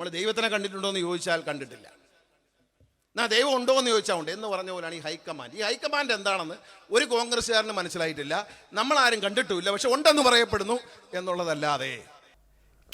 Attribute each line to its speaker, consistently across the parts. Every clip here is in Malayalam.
Speaker 1: നമ്മൾ ദൈവത്തിനെ കണ്ടിട്ടുണ്ടോ എന്ന് ചോദിച്ചാൽ കണ്ടിട്ടില്ല. എന്നാ ദൈവം ഉണ്ടോ എന്ന് ചോദിച്ചാൽ ഉണ്ട്. എന്ന് പറഞ്ഞ പോലെയാണ് ഈ ഹൈക്കമാൻഡ്. ഈ ഹൈക്കമാൻഡ് എന്താണെന്ന് ഒരു കോൺഗ്രസ്സുകാരന് മനസ്സിലായിട്ടില്ല. നമ്മൾ ആരും കണ്ടിട്ടുമില്ല. പക്ഷെ ഉണ്ടെന്ന് പറയപ്പെടുന്നു എന്നുള്ളതല്ലാതെ.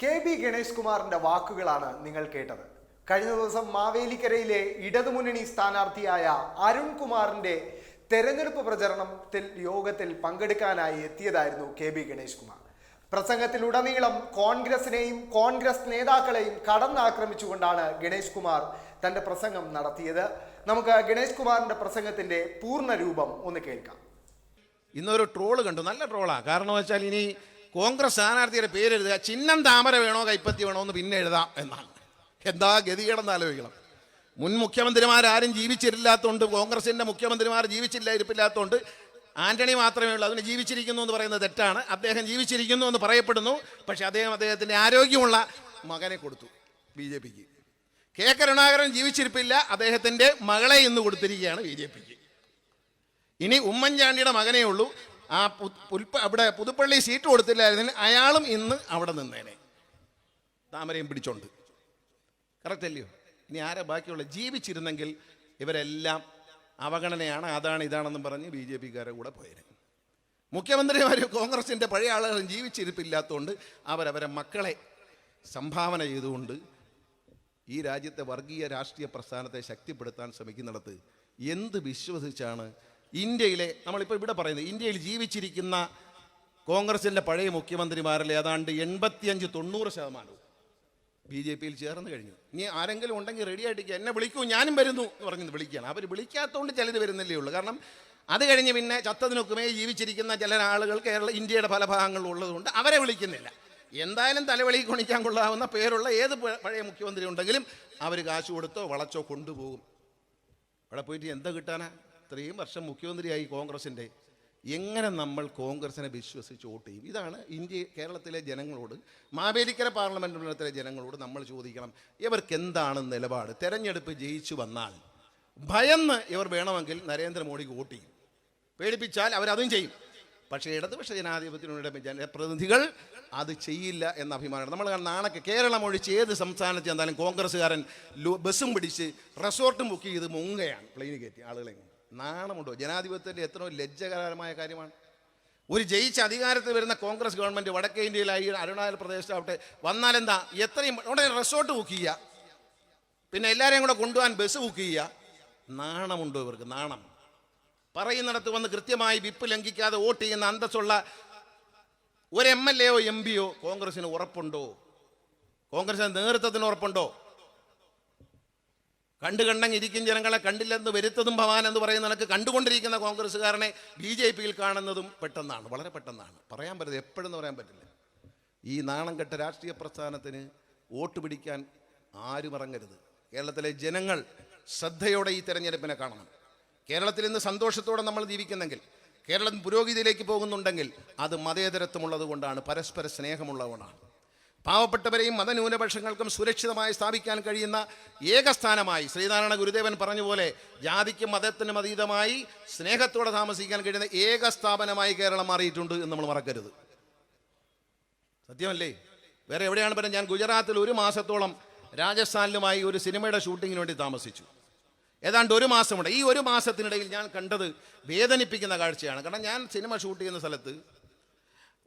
Speaker 2: കെ ബി ഗണേഷ് കുമാറിന്റെ വാക്കുകളാണ് നിങ്ങൾ കേട്ടത്. കഴിഞ്ഞ ദിവസം മാവേലിക്കരയിലെ ഇടതുമുന്നണി സ്ഥാനാർത്ഥിയായ അരുൺകുമാറിന്റെ തെരഞ്ഞെടുപ്പ് പ്രചരണത്തിൽ യോഗത്തിൽ പങ്കെടുക്കാനായി എത്തിയതായിരുന്നു കെ ബി ഗണേഷ് കുമാർ. പ്രസംഗത്തിലുടനീളം കോൺഗ്രസിനെയും കോൺഗ്രസ് നേതാക്കളെയും കടന്നാക്രമിച്ചുകൊണ്ടാണ് ഗണേഷ് കുമാർ തന്റെ പ്രസംഗം നടത്തിയത്. നമുക്ക് ഗണേഷ് കുമാറിന്റെ പ്രസംഗത്തിന്റെ പൂർണ രൂപം ഒന്ന് കേൾക്കാം.
Speaker 1: ഇന്നൊരു ട്രോൾ കണ്ടു. നല്ല ട്രോളാ. കാരണം വെച്ചാൽ ഇനി കോൺഗ്രസ് സ്ഥാനാർത്ഥിയുടെ പേര് എഴുതുക ചിഹ്നം താമര വേണോ കൈപ്പത്തി വേണോ എന്ന് പിന്നെ എഴുതാം എന്നാണ്. എന്താ ഗതികേടെന്ന് ആലോചിക്കണം. മുൻ മുഖ്യമന്ത്രിമാരാരും ജീവിച്ചിരില്ലാത്തതുകൊണ്ട് കോൺഗ്രസിന്റെ മുഖ്യമന്ത്രിമാർ ജീവിച്ചില്ല ഇരിപ്പില്ലാത്തതുകൊണ്ട് ആന്റണി മാത്രമേ ഉള്ളൂ. അതിന് ജീവിച്ചിരിക്കുന്നു എന്ന് പറയുന്നത് തെറ്റാണ്. അദ്ദേഹം ജീവിച്ചിരിക്കുന്നു എന്ന് പറയപ്പെടുന്നു. പക്ഷെ അദ്ദേഹം അദ്ദേഹത്തിന്റെ ആരോഗ്യമുള്ള മകനെ കൊടുത്തു ബി ജെ പിക്ക്. കെ കരുണാകരൻ ജീവിച്ചിരിപ്പില്ല. അദ്ദേഹത്തിന്റെ മകളെ ഇന്ന് കൊടുത്തിരിക്കുകയാണ് ബി ജെ പിക്ക്. ഇനി ഉമ്മൻചാണ്ടിയുടെ മകനേ ഉള്ളൂ. ആ പുൽപ്പ അവിടെ പുതുപ്പള്ളി സീറ്റ് കൊടുത്തില്ലായിരുന്നു അയാളും ഇന്ന് അവിടെ നിന്നേനെ. താമരയും പിടിച്ചോണ്ട്. കറക്റ്റ് അല്ലയോ? ഇനി ആരെ ബാക്കിയുള്ള ജീവിച്ചിരുന്നെങ്കിൽ ഇവരെല്ലാം അവഗണനയാണ്. അതാണ് ഇതാണെന്നും പറഞ്ഞ് ബി ജെ പിക്കാരെ കൂടെ പോയത്. മുഖ്യമന്ത്രിമാർ കോൺഗ്രസിന്റെ പഴയ ആളുകളും ജീവിച്ചിരിപ്പില്ലാത്തതുകൊണ്ട് അവരവരെ മക്കളെ സംഭാവന ചെയ്തുകൊണ്ട് ഈ രാജ്യത്തെ വർഗീയ രാഷ്ട്രീയ പ്രസ്ഥാനത്തെ ശക്തിപ്പെടുത്താൻ ശ്രമിക്കുന്നിടത്ത് എന്ത് വിശ്വസിച്ചാണ് ഇന്ത്യയിലെ നമ്മളിപ്പോൾ ഇവിടെ പറയുന്നത് ഇന്ത്യയിൽ ജീവിച്ചിരിക്കുന്ന കോൺഗ്രസിന്റെ പഴയ മുഖ്യമന്ത്രിമാരിൽ ഏതാണ്ട് എൺപത്തിയഞ്ച് തൊണ്ണൂറ് ശതമാനവും ബി ജെ പിയിൽ ചേർന്ന് കഴിഞ്ഞു. ഇനി ആരെങ്കിലും ഉണ്ടെങ്കിൽ റെഡി ആയിട്ട് എന്നെ വിളിക്കൂ ഞാനും വരുന്നു എന്ന് പറഞ്ഞ് വിളിക്കുകയാണ്. അവർ വിളിക്കാത്തതുകൊണ്ട് ചിലത് വരുന്നില്ലേ ഉള്ളൂ. കാരണം അത് കഴിഞ്ഞ് പിന്നെ ചത്തതിനൊക്കുമേ ജീവിച്ചിരിക്കുന്ന ചില ആളുകൾ കേരള ഇന്ത്യയുടെ പല ഭാഗങ്ങളിൽ ഉള്ളതുകൊണ്ട് അവരെ വിളിക്കുന്നില്ല. എന്തായാലും തലവെളി കൊണിക്കാൻ കൊള്ളാവുന്ന പേരുള്ള ഏത് പഴയ മുഖ്യമന്ത്രി ഉണ്ടെങ്കിലും അവർ കാശ് കൊടുത്തോ വളച്ചോ കൊണ്ടുപോകും. അവിടെ പോയിട്ട് എന്താ കിട്ടാനാ? ഇത്രയും വർഷം മുഖ്യമന്ത്രിയായി കോൺഗ്രസിന്റെ എങ്ങനെ നമ്മൾ കോൺഗ്രസിനെ വിശ്വസിച്ച് വോട്ട് ചെയ്യും? ഇതാണ് ഇന്ത്യ കേരളത്തിലെ ജനങ്ങളോട് മാവേലിക്കര പാർലമെന്റ് മണ്ഡലത്തിലെ ജനങ്ങളോട് നമ്മൾ ചോദിക്കണം ഇവർക്ക് എന്താണ് നിലപാട്? തെരഞ്ഞെടുപ്പ് ജയിച്ചു വന്നാൽ ഭയന്ന് ഇവർ വേണമെങ്കിൽ നരേന്ദ്രമോദിക്ക് വോട്ട് ചെയ്യും. പേടിപ്പിച്ചാൽ അവരതും ചെയ്യും. പക്ഷേ ഇടതുപക്ഷ ജനാധിപത്യത്തിനുള്ള ജനപ്രതിനിധികൾ അത് ചെയ്യില്ല എന്ന അഭിമാനമാണ്. നമ്മൾ നാണൊക്കെ കേരളം ഒഴിച്ച് ഏത് സംസ്ഥാനത്ത് ചെന്നാലും കോൺഗ്രസ്സുകാരൻ ബസ്സും പിടിച്ച് റിസോർട്ടും ബുക്ക് ചെയ്ത് മുങ്ങയാണ് പ്ലെയിന് കയറ്റി ആളുകളെ. നാണമുണ്ടോ? ജനാധിപത്യത്തിന്റെ എത്രയോ ലജ്ജകരമായ കാര്യമാണ്. ഒരു ജയിച്ച അധികാരത്തിൽ വരുന്ന കോൺഗ്രസ് ഗവൺമെന്റ് വടക്കേ ഇന്ത്യയിലായി അരുണാചൽ പ്രദേശത്താവട്ടെ വന്നാലെന്താ? എത്രയും ഉടനെ റിസോർട്ട് ബുക്ക് ചെയ്യുക. പിന്നെ എല്ലാവരെയും കൂടെ കൊണ്ടുപോകാൻ ബസ് ബുക്ക് ചെയ്യുക. നാണമുണ്ടോ ഇവർക്ക്? നാണം. പറയുന്നിടത്ത് വന്ന് കൃത്യമായി വിപ്പ് ലംഘിക്കാതെ വോട്ട് ചെയ്യുന്ന അന്തസ്സുള്ള ഒരു എം എൽ എയോ എം പിയോ കോൺഗ്രസിന് ഉറപ്പുണ്ടോ? കോൺഗ്രസിന് നേതൃത്വത്തിന് ഉറപ്പുണ്ടോ? കണ്ടു കണ്ടങ്ങ് ഇരിക്കും ജനങ്ങളെ കണ്ടില്ലെന്ന് വരുത്തതും ഭവാൻ എന്ന് പറയുന്ന നിനക്ക് കണ്ടുകൊണ്ടിരിക്കുന്ന കോൺഗ്രസ്സുകാരനെ ബി ജെ പിയിൽ കാണുന്നതും പെട്ടെന്നാണ് വളരെ പെട്ടെന്നാണ്. പറയാൻ പറ്റില്ല എപ്പോഴെന്ന് പറയാൻ പറ്റില്ല. ഈ നാണം കെട്ട രാഷ്ട്രീയ പ്രസ്ഥാനത്തിന് വോട്ട് പിടിക്കാൻ ആരും ഇറങ്ങരുത്. കേരളത്തിലെ ജനങ്ങൾ ശ്രദ്ധയോടെ ഈ തെരഞ്ഞെടുപ്പിനെ കാണണം. കേരളത്തിൽ ഇന്ന് സന്തോഷത്തോടെ നമ്മൾ ജീവിക്കുന്നെങ്കിൽ കേരളം പുരോഗതിയിലേക്ക് പോകുന്നുണ്ടെങ്കിൽ അത് മതേതരത്വമുള്ളത് കൊണ്ടാണ് പരസ്പര സ്നേഹമുള്ളതുകൊണ്ടാണ്. പാവപ്പെട്ടവരെയും മതന്യൂനപക്ഷങ്ങൾക്കും സുരക്ഷിതമായി സ്ഥാപിക്കാൻ കഴിയുന്ന ഏകസ്ഥാനമായി ശ്രീനാരായണ ഗുരുദേവൻ പറഞ്ഞ പോലെ ജാതിക്കും മതത്തിനും അതീതമായി സ്നേഹത്തോടെ താമസിക്കാൻ കഴിയുന്ന ഏക സ്ഥാപനമായി കേരളം മാറിയിട്ടുണ്ട് എന്ന് നമ്മൾ മറക്കരുത്. സത്യമല്ലേ? വേറെ എവിടെയാണ് പറഞ്ഞത് ഞാൻ ഗുജറാത്തിൽ ഒരു മാസത്തോളം രാജസ്ഥാനിലുമായി ഒരു സിനിമയുടെ ഷൂട്ടിങ്ങിന് വേണ്ടി താമസിച്ചു. ഏതാണ്ട് ഒരു മാസമുണ്ട്. ഈ ഒരു മാസത്തിനിടയിൽ ഞാൻ കണ്ടത് വേദനിപ്പിക്കുന്ന കാഴ്ചയാണ്. കാരണം ഞാൻ സിനിമ ഷൂട്ട് ചെയ്യുന്ന സ്ഥലത്ത്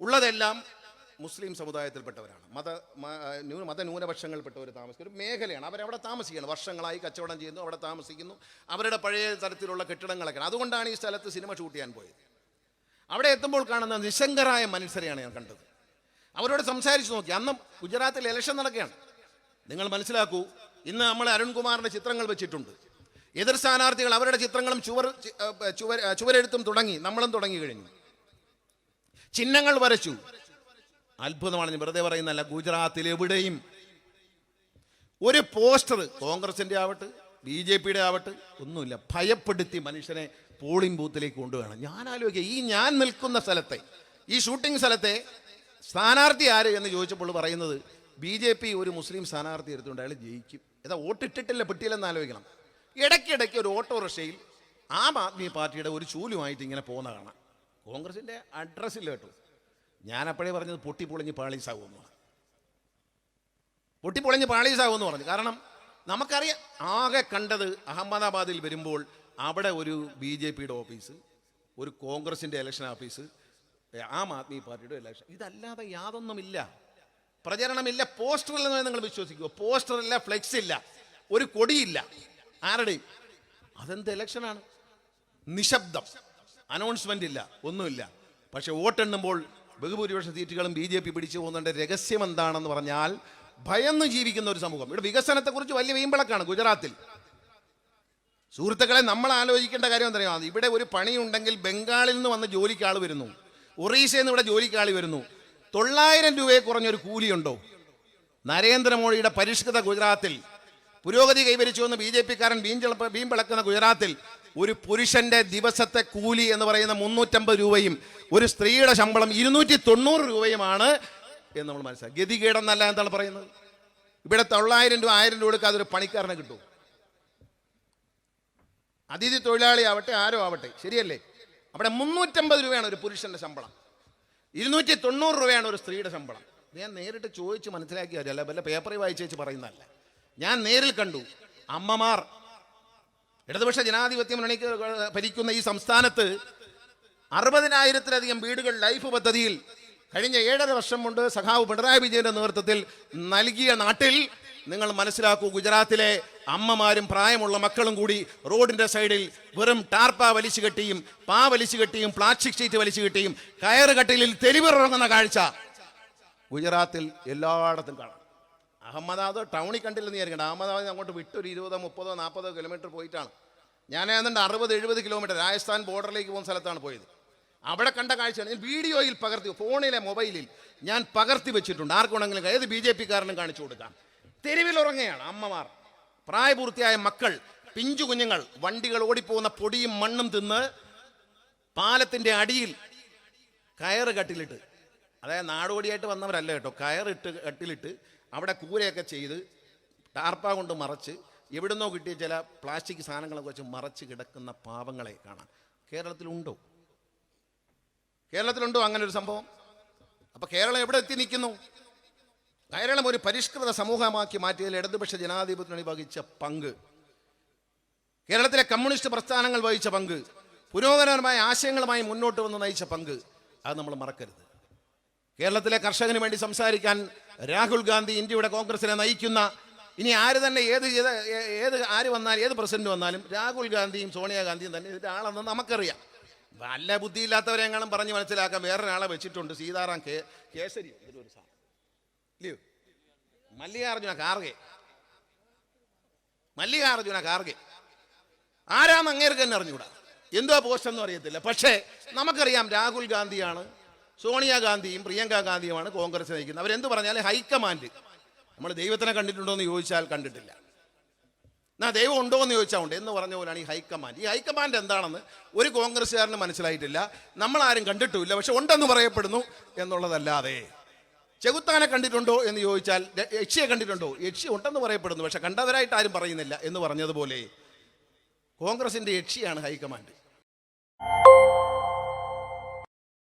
Speaker 1: ഉള്ളതെല്ലാം മുസ്ലിം സമുദായത്തിൽപ്പെട്ടവരാണ്. മത മത ന്യൂ- മതന്യൂനപക്ഷങ്ങളിൽപ്പെട്ടവർ താമസിക്കുന്ന ഒരു മേഖലയാണ്. അവരവിടെ താമസിക്കുകയാണ് വർഷങ്ങളായി കച്ചവടം ചെയ്യുന്നു അവിടെ താമസിക്കുന്നു. അവരുടെ പഴയ തരത്തിലുള്ള കെട്ടിടങ്ങളൊക്കെ അതുകൊണ്ടാണ് ഈ സ്ഥലത്ത് സിനിമ ഷൂട്ട് ചെയ്യാൻ പോയത്. അവിടെ എത്തുമ്പോൾ കാണുന്ന നിശങ്കരായ മനുഷ്യരെയാണ് ഞാൻ കണ്ടത്. അവരോട് സംസാരിച്ചു നോക്കി. അന്ന് ഗുജറാത്തിൽ ഇലക്ഷൻ നടക്കുകയാണ്. നിങ്ങൾ മനസ്സിലാക്കൂ ഇന്ന് നമ്മൾ അരുൺകുമാറിന്റെ ചിത്രങ്ങൾ വെച്ചിട്ടുണ്ട്. എതിർ സ്ഥാനാർത്ഥികൾ അവരുടെ ചിത്രങ്ങളും ചുവർ ചുവരെഴുത്തും തുടങ്ങി. നമ്മളും തുടങ്ങി കഴിഞ്ഞു. ചിഹ്നങ്ങൾ വരച്ചു. അത്ഭുതമാണ്. ഞാൻ വെറുതെ പറയുന്നല്ല ഗുജറാത്തിൽ എവിടെയും. ഒരു പോസ്റ്റർ കോൺഗ്രസിന്റെ ആവട്ടെ ബി ജെ പിയുടെ ആവട്ടെ ഒന്നുമില്ല. ഭയപ്പെടുത്തി മനുഷ്യനെ പോളിംഗ് ബൂത്തിലേക്ക് കൊണ്ടുപോകണം ഞാൻ ആലോചിക്കുക ഈ ഞാൻ നിൽക്കുന്ന സ്ഥലത്തെ ഈ ഷൂട്ടിംഗ് സ്ഥലത്തെ സ്ഥാനാർത്ഥി ആര് എന്ന് ചോദിച്ചപ്പോൾ പറയുന്നത് ബി ജെ പി ഒരു മുസ്ലിം സ്ഥാനാർത്ഥി എടുത്തുകൊണ്ട് അയാൾ ജയിക്കും. ഏതാ വോട്ടിട്ടിട്ടില്ല പെട്ടിയില്ലെന്ന് ആലോചിക്കണം. ഇടയ്ക്കിടയ്ക്ക് ഒരു ഓട്ടോറിക്ഷയിൽ ആം ആദ്മി പാർട്ടിയുടെ ഒരു ചൂലുമായിട്ട് ഇങ്ങനെ പോകുന്ന കാണാം. കോൺഗ്രസിന്റെ അഡ്രസ്സില്ല കേട്ടോ. ഞാൻ അപ്പോഴേ പറഞ്ഞത് പൊട്ടിപ്പൊളിഞ്ഞ് പാളീസാകുമെന്നാണ് പൊട്ടിപ്പൊളിഞ്ഞ് പാളീസാകുമെന്ന് പറഞ്ഞു. കാരണം നമുക്കറിയാം ആകെ കണ്ടത് അഹമ്മദാബാദിൽ വരുമ്പോൾ അവിടെ ഒരു ബി ജെ പിയുടെ ഓഫീസ് ഒരു കോൺഗ്രസിന്റെ ഇലക്ഷൻ ഓഫീസ് ആം ആദ്മി പാർട്ടിയുടെ ഇലക്ഷൻ. ഇതല്ലാതെ യാതൊന്നുമില്ല. പ്രചരണമില്ല പോസ്റ്ററിൽ നിന്ന് നിങ്ങൾ വിശ്വസിക്കുക പോസ്റ്ററില്ല ഫ്ലെക്സ് ഇല്ല ഒരു കൊടിയില്ല. ആരുടെയും? അതെന്ത് ഇലക്ഷനാണ്? നിശബ്ദം. അനൗൺസ്മെന്റ് ഇല്ല ഒന്നുമില്ല. പക്ഷെ വോട്ടെണ്ണുമ്പോൾ ബഹുഭൂരിപക്ഷ സീറ്റുകളും ബി ജെ പി പിടിച്ചു പോകുന്നതിന്റെ രഹസ്യം എന്താണെന്ന് പറഞ്ഞാൽ ഭയന്ന് ജീവിക്കുന്ന ഒരു സമൂഹം. ഇവിടെ വികസനത്തെക്കുറിച്ച് വലിയ വീമ്പിളക്കാണ് ഗുജറാത്തിൽ. സുഹൃത്തുക്കളെ നമ്മൾ ആലോചിക്കേണ്ട കാര്യം എന്തറിയാം ഇവിടെ ഒരു പണിയുണ്ടെങ്കിൽ ബംഗാളിൽ നിന്ന് വന്ന് ജോലിക്ക് ആൾ വരുന്നു. ഒറീസയിൽ നിന്ന് ഇവിടെ ജോലിക്ക് ആൾ വരുന്നു. തൊള്ളായിരം രൂപയെ കുറഞ്ഞൊരു കൂലിയുണ്ടോ? നരേന്ദ്രമോദിയുടെ പരിഷ്കൃത ഗുജറാത്തിൽ. പുരോഗതി കൈവരിച്ചു എന്ന് ബി ജെ പിക്കാരൻ വീമ്പിളക്കുന്ന ഗുജറാത്തിൽ. ഒരു പുരുഷന്റെ ദിവസത്തെ കൂലി എന്ന് പറയുന്ന മുന്നൂറ്റമ്പത് രൂപയും ഒരു സ്ത്രീയുടെ ശമ്പളം ഇരുന്നൂറ്റി തൊണ്ണൂറ് രൂപയുമാണ് എന്ന് നമ്മൾ മനസ്സിലാക്കി. ഗതികേടെന്നല്ല എന്താണ് പറയുന്നത്. ഇവിടെ തൊള്ളായിരം രൂപ ആയിരം രൂപ കൊടുക്കാതെ ഒരു പണിക്കാരനെ കിട്ടും. അതിഥി തൊഴിലാളി ആവട്ടെ ആരോ ആവട്ടെ ശരിയല്ലേ? അവിടെ മുന്നൂറ്റമ്പത് രൂപയാണ് ഒരു പുരുഷന്റെ ശമ്പളം. ഇരുന്നൂറ്റി തൊണ്ണൂറ് രൂപയാണ് ഒരു സ്ത്രീയുടെ ശമ്പളം. ഞാൻ നേരിട്ട് ചോദിച്ച് മനസ്സിലാക്കിയ അല്ല വല്ല പേപ്പറിൽ വായിച്ചു വെച്ച് പറയുന്നതല്ല. ഞാൻ നേരിൽ കണ്ടു. അമ്മമാർ ഇടതുപക്ഷ ജനാധിപത്യം മുന്നണിക്ക് ഭരിക്കുന്ന ഈ സംസ്ഥാനത്ത് അറുപതിനായിരത്തിലധികം വീടുകൾ ലൈഫ് പദ്ധതിയിൽ കഴിഞ്ഞ ഏഴര വർഷം കൊണ്ട് സഖാവ് പിണറായി വിജയന്റെ നേതൃത്വത്തിൽ നൽകിയ നാട്ടിൽ നിങ്ങൾ മനസ്സിലാക്കൂ ഗുജറാത്തിലെ അമ്മമാരും പ്രായമുള്ള മക്കളും കൂടി റോഡിന്റെ സൈഡിൽ വെറും ടാർപ്പ വലിച്ചു കെട്ടിയും പാ വലിച്ചു കെട്ടിയും പ്ലാസ്റ്റിക് ഷീറ്റ് വലിച്ചു കെട്ടിയും കയറ് കട്ടിലിൽ തെരുവിറങ്ങുന്ന കാഴ്ച ഗുജറാത്തിൽ എല്ലായിടത്തും കാണാം. അഹമ്മദാബാദ് ടൗണിൽ കണ്ടില്ലെന്ന് വിചാരിക്കണ്ട. അഹമ്മദാബാദ് അങ്ങോട്ട് വിട്ടൊരു ഇരുപതോ മുപ്പതോ നാൽപ്പതോ കിലോമീറ്റർ പോയിട്ടാണ്. ഞാൻ ഏതാണ്ട് അറുപത് എഴുപത് കിലോമീറ്റർ രാജസ്ഥാൻ ബോർഡറിലേക്ക് പോകുന്ന സ്ഥലത്താണ് പോയത്. അവിടെ കണ്ട കാഴ്ചയാണ്. ഞാൻ വീഡിയോയിൽ പകർത്തി ഫോണിലെ മൊബൈലിൽ ഞാൻ പകർത്തി വെച്ചിട്ടുണ്ട്. ആർക്കുണ്ടെങ്കിലും ഏത് ബി ജെ പിക്കാരനും കാണിച്ചു കൊടുക്കാം. തെരുവിൽ ഉറങ്ങുകയാണ് അമ്മമാർ. പ്രായപൂർത്തിയായ മക്കൾ പിഞ്ചു കുഞ്ഞുങ്ങൾ വണ്ടികൾ ഓടിപ്പോകുന്ന പൊടിയും മണ്ണും തിന്ന് പാലത്തിന്റെ അടിയിൽ കയറ് കട്ടിലിട്ട് അതായത് നാടോടിയായിട്ട് വന്നവരല്ല കേട്ടോ കയറിട്ട് കട്ടിലിട്ട് അവിടെ കൂരയൊക്കെ ചെയ്ത് ടാർപ്പ കൊണ്ട് മറച്ച് എവിടുന്നോ കിട്ടിയ ചില പ്ലാസ്റ്റിക് സാധനങ്ങളൊക്കെ വെച്ച് മറച്ച് കിടക്കുന്ന പാവങ്ങളെ കാണാം. കേരളത്തിലുണ്ടോ? കേരളത്തിലുണ്ടോ അങ്ങനെ ഒരു സംഭവം? അപ്പോൾ കേരളം എവിടെ എത്തി നിൽക്കുന്നു? കേരളം ഒരു പരിഷ്കൃത സമൂഹമാക്കി മാറ്റിയതിൽ ഇടതുപക്ഷ ജനാധിപത്യത്തിന് വഹിച്ച പങ്ക്. കേരളത്തിലെ കമ്മ്യൂണിസ്റ്റ് പ്രസ്ഥാനങ്ങൾ വഹിച്ച പങ്ക്. പുരോഗമനപരമായ ആശയങ്ങളുമായി മുന്നോട്ട് വന്ന് നയിച്ച പങ്ക്. അത് നമ്മൾ മറക്കരുത്. കേരളത്തിലെ കർഷകന് വേണ്ടി സംസാരിക്കാൻ രാഹുൽ ഗാന്ധി ഇന്ത്യയുടെ കോൺഗ്രസിനെ നയിക്കുന്ന ഇനി ആര് തന്നെ ഏത് ഏത് ആര് വന്നാലും ഏത് പ്രസിഡന്റ് വന്നാലും രാഹുൽ ഗാന്ധിയും സോണിയാഗാന്ധിയും തന്നെ ഇതിന്റെ ആളെന്ന് നമുക്കറിയാം. നല്ല ബുദ്ധിയില്ലാത്തവരെങ്ങാനും പറഞ്ഞ് മനസ്സിലാക്കാൻ വേറൊരാളെ വെച്ചിട്ടുണ്ട് സീതാറാം കേ കേസരി. ഇതിലൊരു സാധനം. ഇല്ലയോ? മല്ലികാർജുന കാർഗെ മല്ലികാർജുന കാർഗെ ആരാന്ന് അങ്ങേർക്ക് തന്നെ അറിഞ്ഞുകൂടാ എന്തോ പോസ്റ്റ് ഒന്നും അറിയത്തില്ല പക്ഷേ നമുക്കറിയാം രാഹുൽ ഗാന്ധിയാണ് സോണിയാഗാന്ധിയും പ്രിയങ്ക ഗാന്ധിയുമാണ് കോൺഗ്രസ് നയിക്കുന്നത്. അവരെന്ത് പറഞ്ഞാലും ഹൈക്കമാൻഡ്. നമ്മൾ ദൈവത്തിനെ കണ്ടിട്ടുണ്ടോ എന്ന് ചോദിച്ചാൽ കണ്ടിട്ടില്ല. എന്നാ ദൈവം ഉണ്ടോ എന്ന് ചോദിച്ചാൽ ഉണ്ട്. എന്ന് പറഞ്ഞ പോലെയാണ് ഈ ഹൈക്കമാൻഡ്. ഈ ഹൈക്കമാൻഡ് എന്താണെന്ന് ഒരു കോൺഗ്രസ്സുകാരന് മനസ്സിലായിട്ടില്ല. നമ്മളാരും കണ്ടിട്ടുമില്ല. പക്ഷെ ഉണ്ടെന്ന് പറയപ്പെടുന്നു എന്നുള്ളതല്ലാതെ. ചെകുത്താനെ കണ്ടിട്ടുണ്ടോ എന്ന് ചോദിച്ചാൽ യക്ഷിയെ കണ്ടിട്ടുണ്ടോ? യക്ഷി ഉണ്ടെന്ന് പറയപ്പെടുന്നു. പക്ഷെ കണ്ടവരായിട്ട് ആരും പറയുന്നില്ല എന്ന് പറഞ്ഞതുപോലെ കോൺഗ്രസിന്റെ യക്ഷിയാണ് ഹൈക്കമാൻഡ്.